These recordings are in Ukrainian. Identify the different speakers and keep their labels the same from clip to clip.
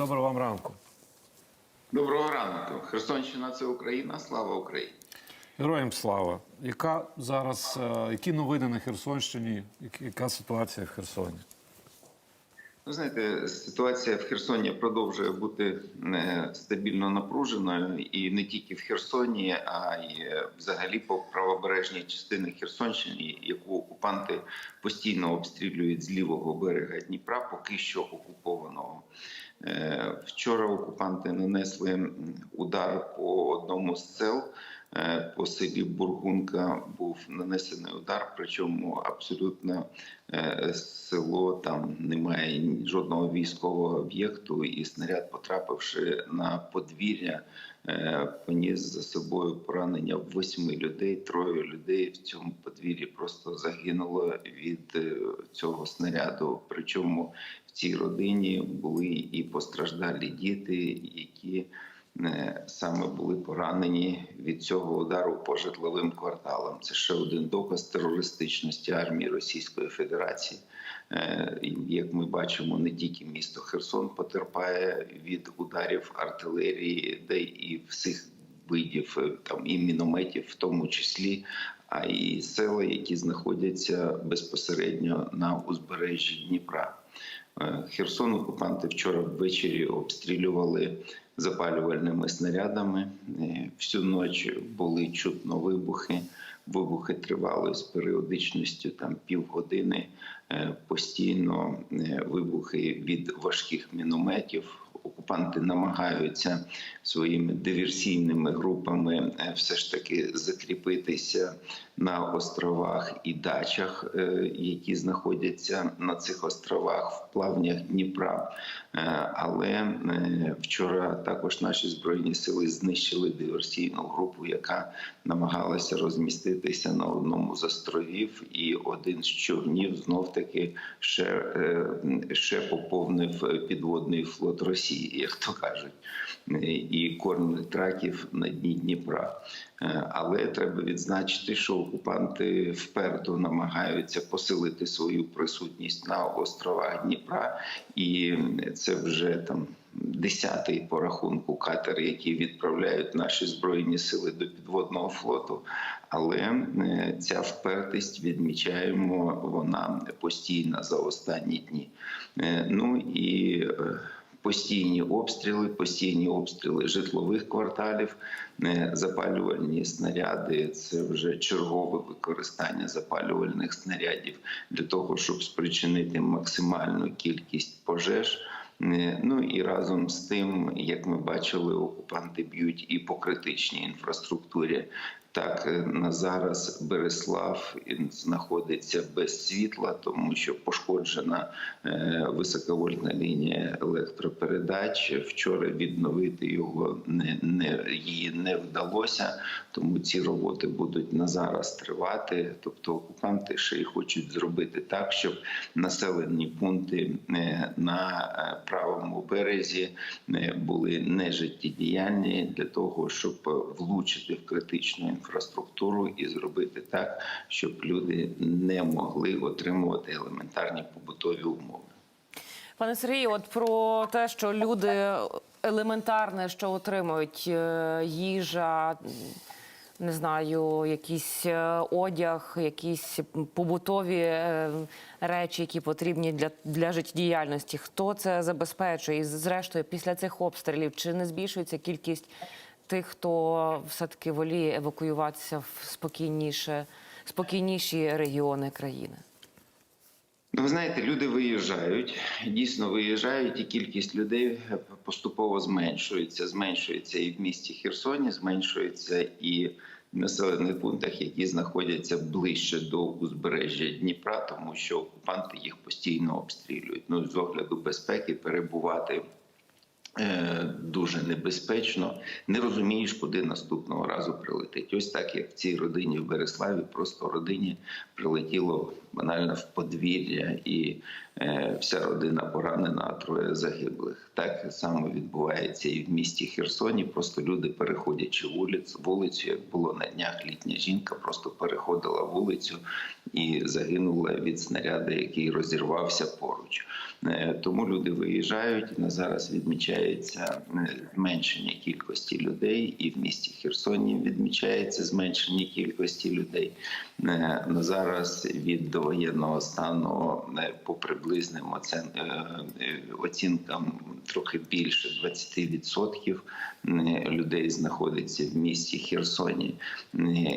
Speaker 1: Доброго вам ранку.
Speaker 2: Доброго ранку. Херсонщина це Україна. Слава Україні.
Speaker 1: Героям слава. Яка зараз, е, які новини на Херсонщині? Яка ситуація в Херсоні?
Speaker 2: Ви знаєте, ситуація в Херсоні продовжує бути е, стабільно напруженою, і не тільки в Херсоні, а й е, взагалі по правобережній частині Херсонщини, яку окупанти постійно обстрілюють з лівого берега Дніпра, поки що окупованого. Е, Вчора окупанти нанесли удар по одному з сел. Е, По селі Бургунка був нанесений удар, причому абсолютно е, село там немає жодного військового об'єкту, і снаряд, потрапивши на подвір'я, е, поніс за собою поранення восьми людей. Троє людей в цьому подвір'ї просто загинуло від цього снаряду. Причому в цій родині були і постраждалі діти, які саме були поранені від цього удару по житловим кварталам. Це ще один доказ терористичності армії Російської Федерації. Е, Як ми бачимо, не тільки місто Херсон потерпає від ударів артилерії, де і всіх видів е, там і мінометів, в тому числі, а і села, які знаходяться безпосередньо на узбережжі Дніпра. Е, Херсон окупанти вчора ввечері обстрілювали запалювальними снарядами. Е, Всю ніч були чутно вибухи. Вибухи тривали з періодичністю там півгодини. Е, Постійно е, вибухи від важких мінометів. Окупанти намагаються своїми диверсійними групами е, все ж таки закріпитися на островах і дачах, е, які знаходяться на цих островах в плавнях Дніпра. Е, Але вчора також наші збройні сили знищили диверсійну групу, яка намагалася розміститися на одному з островів, і один з човнів знов таки ще, ще поповнив підводний флот Росії, як то кажуть, і кормить траків на дні Дніпра. Е, Але треба відзначити, що окупанти вперто намагаються посилити свою присутність на островах Дніпра, і це вже там. Десятий по рахунку катер, які відправляють наші збройні сили до підводного флоту. Але е, ця впертість відмічаємо вона постійна за останні дні. Е, Ну і постійні обстріли, постійні обстріли житлових кварталів, е, запалювальні снаряди. Це вже чергове використання запалювальних снарядів для того, щоб спричинити максимальну кількість пожеж. Е, Ну і разом з тим, як ми бачили, окупанти б'ють і по критичній інфраструктурі. Так, е, на зараз Береслав знаходиться без світла, тому що пошкоджена е, високовольтна лінія електропередач. Вчора відновити його не, не її не вдалося, тому ці роботи будуть на зараз тривати. Тобто окупанти ще й хочуть зробити так, щоб населені пункти е, на правому березі були нежиттєдіяльні для того, щоб влучити в критичну інфраструктуру і зробити так, щоб люди не могли отримувати елементарні побутові умови.
Speaker 3: Пане Сергію, от про те, що люди елементарне, що отримують е, їжа, не знаю, якийсь е, одяг, якісь побутові е, речі, які потрібні для, для життєдіяльності. Хто це забезпечує? І зрештою, після цих обстрілів чи не збільшується кількість тих, хто все-таки воліє евакуюватися в спокійніше, спокійніші регіони країни?
Speaker 2: Ну, ви знаєте, люди виїжджають, дійсно виїжджають, і кількість людей поступово зменшується. Зменшується і в місті Херсоні, зменшується і в населених пунктах, які знаходяться ближче до узбережжя Дніпра, тому що окупанти їх постійно обстрілюють. Ну з огляду безпеки перебувати. Е, Дуже небезпечно, не розумієш, куди наступного разу прилетить. Ось так, як в цій родині в Береславі, просто родині прилетіло банально в подвір'я, і е, вся родина поранена, а троє загиблих. Так само відбувається і в місті Херсоні. Просто люди переходячи вулицю, вулицю, як було на днях, літня жінка просто переходила вулицю і загинула від снаряду, який розірвався поруч. Е, Тому люди виїжджають. На зараз відмічається е, зменшення кількості людей, і в місті Херсоні відмічається зменшення кількості людей. Е, На зараз від довоєнного стану по приблизним оцінкам трохи більше 20% е, людей знаходиться в місті Херсоні.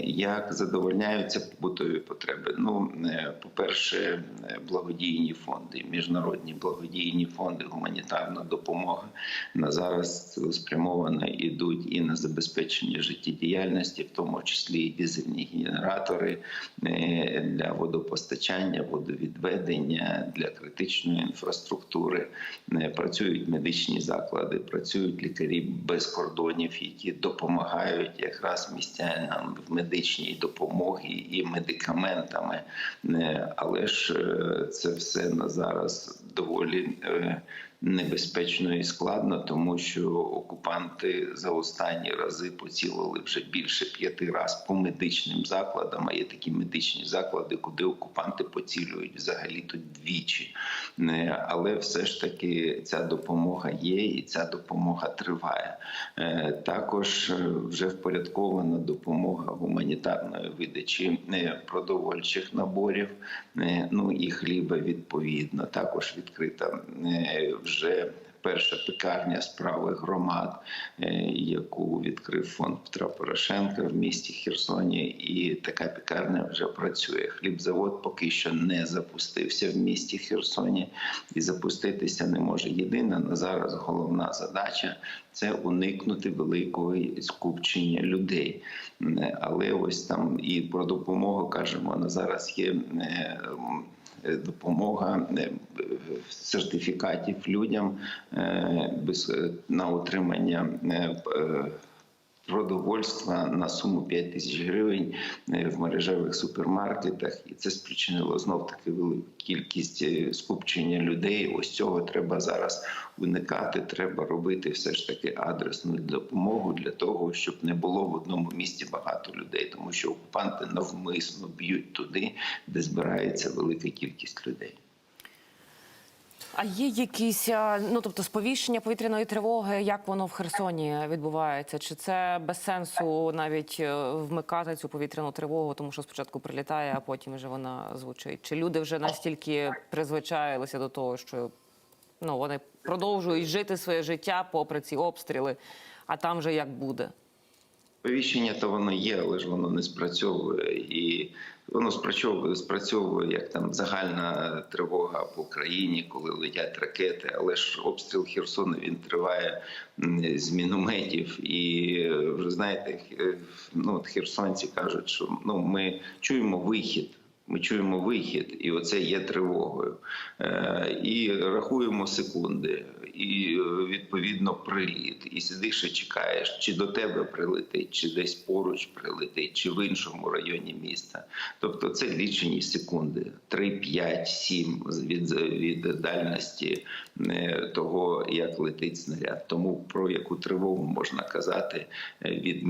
Speaker 2: Як задовольняються побутові потреби? Ну, е, по-перше, е, благодійні фонди, міжнародні благодійні фонди, гуманітарна допомога на зараз спрямовано йдуть і на забезпечення життєдіяльності, в тому числі і дизельні генератори е, для водопостачання, водовідведення, для критичної інфраструктури. Працюють медичні заклади, працюють лікарі без кордонів, які допомагають якраз містянам в медичній допомогі і медикаментами. Е, Але ж е, це все на зараз доволі е, небезпечно і складно, тому що окупанти за останні рази поцілили вже більше п'яти разів по медичним закладам. А є такі медичні заклади, куди окупанти поцілюють взагалі то двічі. Е, Але все ж таки ця допомога є, і ця допомога триває. Е, Також е, вже впорядкована допомога гуманітарної видачі продовольчих наборів, ну і хліба відповідно. Також відкрита е, вже перша пекарня справи громад, е, яку відкрив фонд Петра Порошенка в місті Херсоні, і така пекарня вже працює. Хлібзавод поки що не запустився в місті Херсоні і запуститися не може. Єдина на зараз головна задача це уникнути великого скупчення людей. Е, Але ось там і про допомогу кажемо на зараз є. Допомога е, сертифікатів людям е, на отримання е, продовольства на суму 5 тисяч гривень е, в мережевих супермаркетах, і це спричинило знов таки велику кількість е, скупчення людей. Ось цього треба зараз уникати. Треба робити все ж таки адресну допомогу для того, щоб не було в одному місці багато людей, тому що окупанти навмисно б'ють туди, де збирається велика кількість людей.
Speaker 3: А є якісь, ну тобто, сповіщення повітряної тривоги, як воно в Херсоні відбувається? Чи це без сенсу навіть е, вмикати цю повітряну тривогу, тому що спочатку прилітає, а потім вже вона звучить? Чи люди вже настільки призвичаїлися до того, що ну вони продовжують жити своє життя попри ці обстріли, а там же як буде?
Speaker 2: Повіщення то воно є, але ж воно не спрацьовує. І воно спрацьовує, спрацьовує як там загальна тривога по країні, коли летять ракети. Але ж обстріл Херсона він триває з мінометів. І ви знаєте, ну от херсонці кажуть, що ну ми чуємо вихід. Ми чуємо вихід, і оце є тривогою. Е, і рахуємо секунди, і е, відповідно приліт. І сидиш і чекаєш, чи до тебе прилетить, чи десь поруч прилетить, чи в іншому районі міста. Тобто це лічені секунди: 3, 5, 7 від, від дальності е, того, як летить снаряд. Тому про яку тривогу можна казати від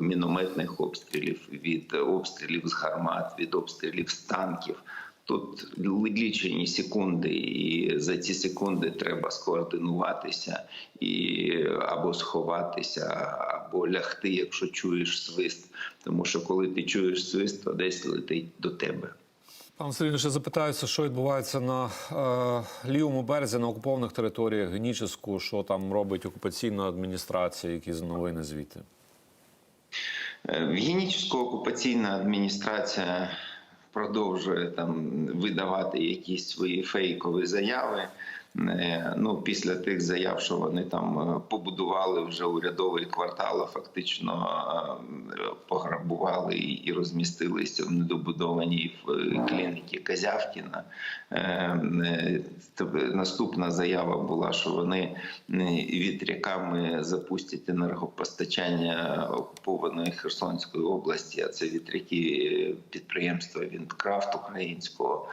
Speaker 2: мінометних обстрілів, від обстрілів з гармат, від обстрілів з танків. Тут лічені секунди, і за ці секунди треба скоординуватися і або сховатися, або лягти, якщо чуєш свист. Тому що коли ти чуєш свист, то десь летить до тебе.
Speaker 1: Пан Сергій, ще запитаюся, що відбувається на е, лівому березі на окупованих територіях Геніческу, що там робить окупаційна адміністрація, які з новини звідти.
Speaker 2: Е, В Генічеську окупаційна адміністрація продовжує там видавати якісь свої фейкові заяви. Е, Ну, після тих заяв, що вони там е, побудували вже урядовий квартал, а фактично е, пограбували і- розмістилися в недобудованій клініці Казявкіна. Наступна заява була, що вони вітряками запустять енергопостачання окупованої Херсонської області, а це вітряки підприємства Вінткрафт українського.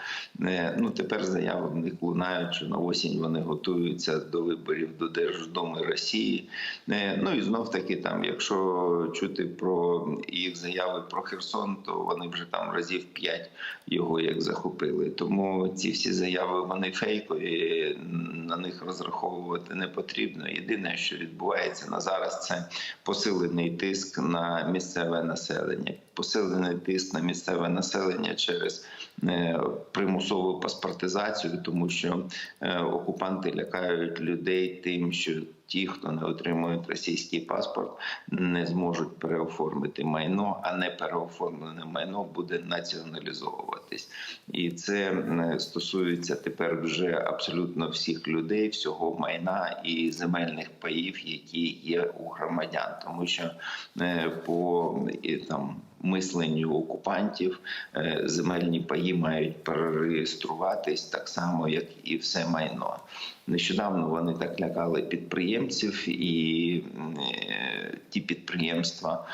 Speaker 2: Ну тепер заяви в них лунають, що на осінь вони готуються до виборів до Держдуми Росії. Е, Ну і знов таки, там, якщо чути про їх заяви про Херсон, то вони вже там разів п'ять його як захопили. Тому ці всі заяви вони фейкові. На них розраховувати не потрібно. Єдине, що відбувається на зараз, це посилений тиск на місцеве населення. Посилений тиск на місцеве населення через е, примусову паспортизацію, тому що е, окупанти лякають людей тим, що ті, хто не отримують російський паспорт, не зможуть переоформити майно, а не переоформлене майно буде націоналізовуватись. І це е, стосується тепер вже абсолютно всіх людей, всього майна і земельних паїв, які є у громадян, тому що е, по там. Мисленню окупантів е, земельні паї мають перереєструватись так само, як і все майно. Нещодавно вони так лякали підприємців, і е, ті підприємства,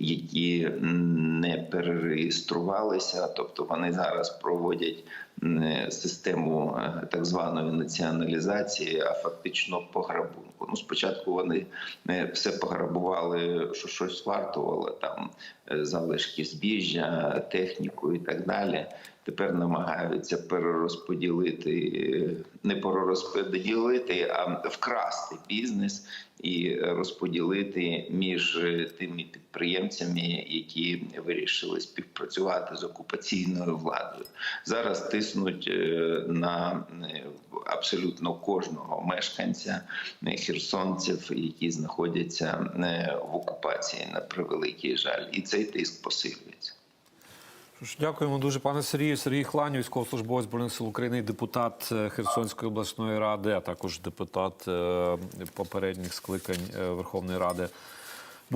Speaker 2: які не перереєструвалися, тобто вони зараз проводять систему е, так званої націоналізації, а фактично пограбунку. Ну, спочатку вони е, все пограбували, що щось вартувало там е, залишки збіжжя, техніку і так далі. Тепер намагаються перерозподілити, е, не перерозподілити, а вкрасти бізнес і розподілити між е, тими підприємцями, які вирішили співпрацювати з окупаційною владою. Зараз тиснуть е, на абсолютно кожного мешканця херсонців, які знаходяться в окупації на превеликий жаль, і цей тиск посилюється.
Speaker 1: Дякуємо дуже, пане Сергію. Сергій Хлань, військовослужбовець Збройних сил України, депутат е, Херсонської обласної ради, а також депутат е, попередніх скликань е, Верховної Ради